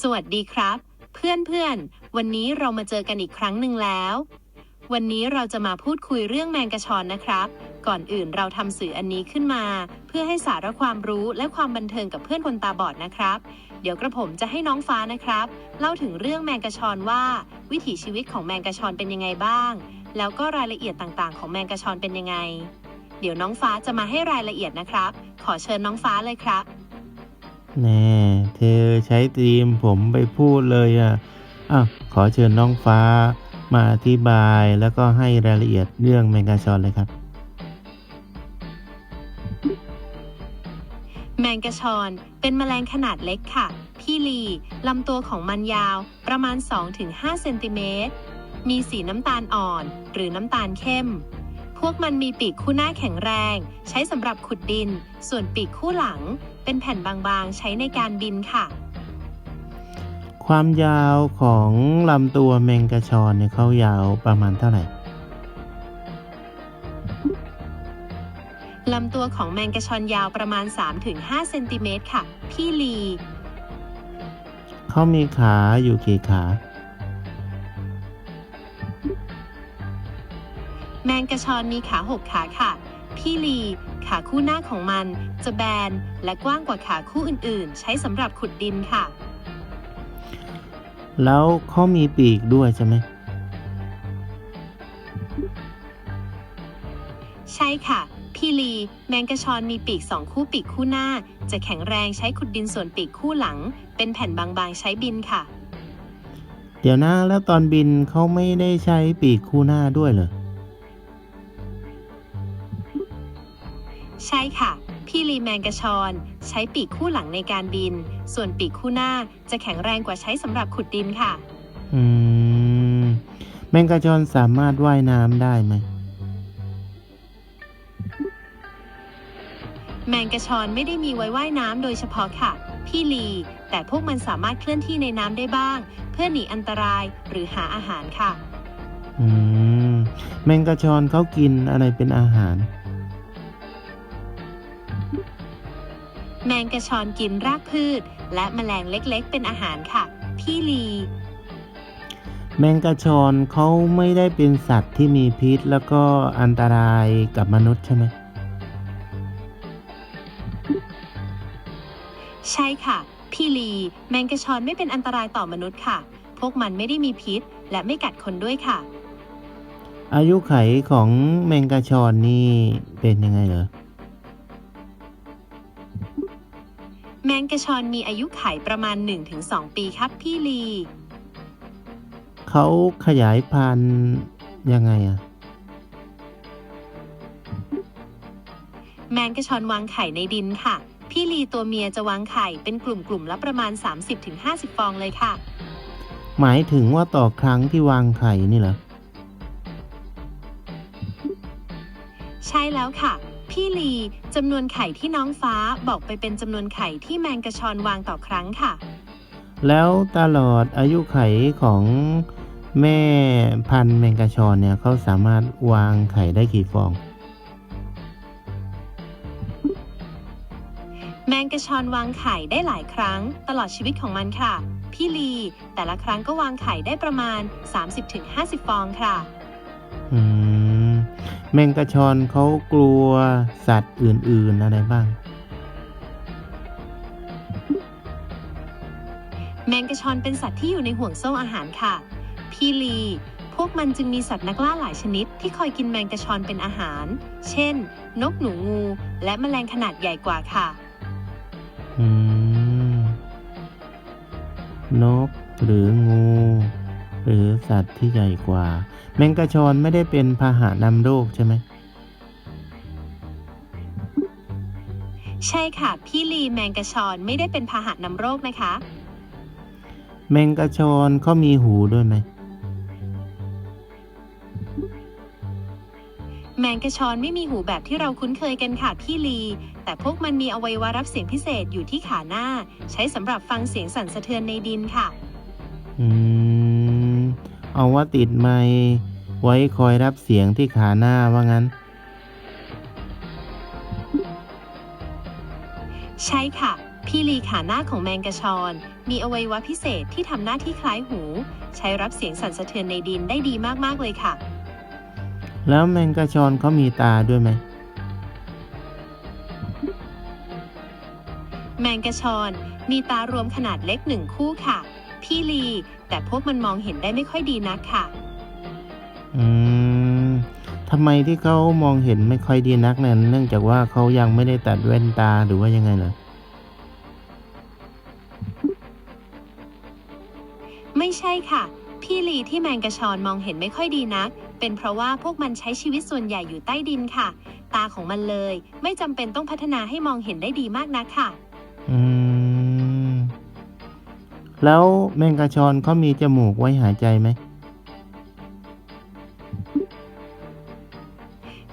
สวัสดีครับ เพื่อนๆ วันนี้เรามาเจอกันอีกครั้งหนึ่งแล้ว วันนี้เราจะมาพูดคุยเรื่องแมงกะชอนนะครับ ก่อนอื่นเราทำสื่ออันนี้ขึ้นมา เพื่อให้สาระความรู้และความบันเทิงกับเพื่อนคนตาบอดนะครับ เดี๋ยวกระผมจะให้น้องฟ้านะครับ เล่าถึงเรื่องแมงกะชอนว่า วิถีชีวิตของแมงกะชอนเป็นยังไงบ้าง แล้วก็รายละเอียดต่างๆ ของแมงกะชอนเป็นยังไง เดี๋ยวน้องฟ้าจะมาให้รายละเอียดนะครับ ขอเชิญน้องฟ้าเลยครับ แน่ อใช้ธีมผมไปพูดเลยอะอ้าวขอเชิญน้องฟ้ามาอธิบายแล้วก็ให้รายละเอียดเรื่องแมงกาชอนเลยครับ แมงกะชอนเป็นแมลงขนาดเล็กค่ะ พี่ลีลำตัวของมันยาวประมาณ 2-5 เซนติเมตร มีสีน้ำตาลอ่อน หรือน้ำตาลเข้ม วกมันมีปีกคู่หน้าแข็งแรง ใช้สำหรับขุดดิน ส่วนปีกคู่หลัง เป็นแผ่นบางๆ ใช้ในการบินค่ะ ความยาวของลำตัวแมงกาชอนเนี่ยเขายาวประมาณเท่าไหร่ ลำตัวของแมงกะชอนยาวประมาณ 3-5เซนติเมตรค่ะ พี่ลี เขามีขาอยู่กี่ขา แมงกะชอนมีขาหกขาค่ะ พี่ลี ขาคู่หน้าของมันจะแบนและกว้างกว่าขาคู่อื่นๆ ใช้สำหรับขุดดินค่ะ แล้วเขามีปีกด้วยใช่ไหมใช่ค่ะ พี่ลี แมงกะชอนมีปีกสองคู่ปีกคู่หน้า จะแข็งแรงใช้ขุดดินส่วนปีกคู่หลัง เป็นแผ่นบางๆใช้บินค่ะ เดี๋ยวนะแล้วตอนบินเขาไม่ได้ใช้ปีกคู่หน้าด้วยเหรอ ลีแมงกะชอน ใช้ปีกคู่หลังในการบิน ส่วนปีกคู่หน้าจะแข็งแรงกว่าใช้สำหรับขุดดินค่ะ อืม แมงกาชอนสามารถว่ายน้ำได้ไหม แมงกะชอนไม่ได้มีไว้ว่ายน้ำโดยเฉพาะค่ะ พี่ลี แต่พวกมันสามารถเคลื่อนที่ในน้ำได้บ้าง เพื่อหนีอันตรายหรือหาอาหารค่ะ อืม แมงกาชอนเขากินอะไรเป็นอาหาร แมงกะชอนกินรากพืช และแมลงเล็กๆ เป็นอาหารค่ะ พี่ลี แมงกาชอนเขาไม่ได้เป็นสัตว์ที่มีพิษแล้วก็อันตรายกับมนุษย์ใช่ไหมใช่ค่ะ พี่ลี แมงกะชอนไม่เป็นอันตรายต่อมนุษย์ค่ะ พวกมันไม่ได้มีพิษ และไม่กัดคนด้วยค่ะ อายุไขของแมงกาชอนนี่เป็นยังไงเหรอ แมงกะชอนมีอายุไขประมาณ 1-2 ปีครับพี่ลี เขาขยายพันธุ์ยังไงอะแมงกะชอนวางไข่ในดินค่ะ พี่ลีตัวเมียจะวางไข่เป็นกลุ่มๆละประมาณ 30-50 ฟองเลยค่ะ หมายถึงว่าต่อครั้งที่วางไข่นี่เหรอ ใช่แล้วค่ะ พี่ลีจำนวนไข่ที่น้องฟ้าบอกไปเป็นจำนวนไข่ที่แมงกะชอนวางต่อครั้งค่ะ แล้วตลอดอายุไขของแม่พันธุ์แมงกาชอนเนี่ยเขาสามารถวางไข่ได้กี่ฟอง แมงกะชอนวางไข่ได้หลายครั้ง ตลอดชีวิตของมันค่ะ พี่ลี แต่ละครั้งก็วางไข่ได้ประมาณ 30-50 ฟองค่ะ อืม แมงกาชอนเขากลัวสัตว์อื่นๆอะไรบ้าง แมงกะชอนเป็นสัตว์ที่อยู่ในห่วงโซ่อาหารค่ะ พี่ลี พวกมันจึงมีสัตว์นักล่าหลายชนิด ที่คอยกินแมงกะชอนเป็นอาหาร เช่น นกหนูงู และแมลงขนาดใหญ่กว่าค่ะ อืม นกหรืองู หรือสัตว์ที่ใหญ่กว่า แมงกาชอนไม่ได้เป็นพาหะนำโรคใช่ไหม ใช่ค่ะ พี่ลีแมงกะชอนไม่ได้เป็นพาหะนำโรคนะคะ แมงกาชอนเขามีหูด้วยไหม แมงกะชอนไม่มีหูแบบที่เราคุ้นเคยกันค่ะพี่ลี แต่พวกมันมีอวัยวะรับเสียงพิเศษอยู่ที่ขาหน้า ใช้สำหรับฟังเสียงสั่นสะเทือนในดินค่ะ อืม เอาว่าติดไม้ไว้คอยรับเสียงที่ขาหน้าว่างั้น ใช่ค่ะ พี่ลีขาหน้าของแมงกะชอน มีอวัยวะพิเศษที่ทำหน้าที่คล้ายหู ใช้รับเสียงสั่นสะเทือนในดินได้ดีมากๆเลยค่ะ แล้วแมงกะชอนเขามีตาด้วยไหมแมงกะชอนมีตารวมขนาดเล็กหนึ่งคู่ค่ะ พี่ลี แต่พวกมันมองเห็นได้ไม่ค่อยดีนักค่ะ อืมทำไมที่เขามองเห็นไม่ค่อยดีนักนั้นเนื่องจากว่าเขายังไม่ได้ตัดแว่นตาหรือว่ายังไงเหรอไม่ใช่ค่ะ พี่ลีที่แมงกะชอนมองเห็นไม่ค่อยดีนัก เป็นเพราะว่าพวกมันใช้ชีวิตส่วนใหญ่อยู่ใต้ดินค่ะ ตาของมันเลย ไม่จำเป็นต้องพัฒนาให้มองเห็นได้ดีมากนักค่ะ อืม แล้วแมงกะชอนเขามีจมูกไว้หายใจไหม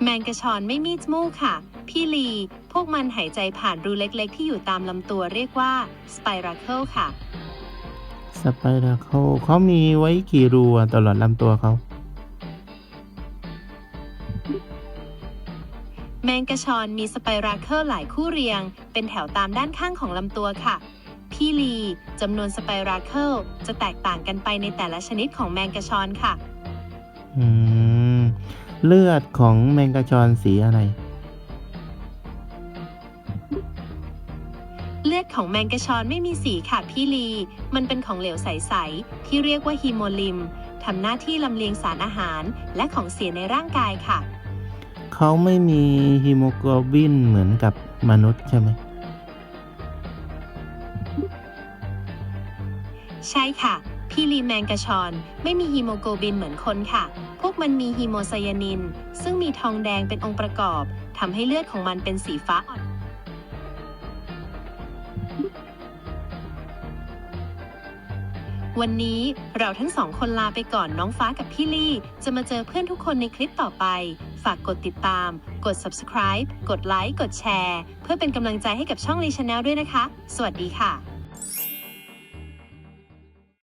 แมงกะชอนไม่มีจมูกค่ะ พี่ลี พวกมันหายใจผ่านรูเล็กๆ ที่อยู่ตามลำตัวเรียกว่าสไปรัเคิลค่ะ สไปรัลเขามีไว้กี่รูอะตลอดลำตัวเขา แมงกะชอนมีสไปรัเคิลหลายคู่เรียง เป็นแถวตามด้านข้างของลำตัวค่ะ พี่ลีจำนวนสไปรัเคิลจะแตกต่างกันไปในแต่ละชนิดของแมงกะชอนค่ะ อืม เลือดของแมงกะชอนสีอะไร เลือดของแมงกะชอนไม่มีสีค่ะพี่ลี มันเป็นของเหลวใส ๆ ที่เรียกว่าฮีโมลิมทำหน้าที่ลำเลียงสารอาหารและของเสียในร่างกายค่ะ เขาไม่มีฮีโมโกลบินเหมือนกับมนุษย์ใช่ไหม ใช่ค่ะ พี่ลีแมงกะชอน ไม่มีฮีโมโกลบินเหมือนคนค่ะ พวกมันมีฮีโมไซยานิน ซึ่งมีทองแดงเป็นองค์ประกอบทำให้เลือดของมันเป็นสีฟ้าอ่อนวันนี้เราทั้งสองคนลาไปก่อนน้องฟ้ากับพี่ลี่ จะมาเจอเพื่อนทุกคนในคลิปต่อไป ฝากกดติดตาม กด subscribe กดไลค์กดแชร์ เพื่อเป็นกำลังใจให้กับช่องลีชาแนลด้วยนะคะ สวัสดีค่ะ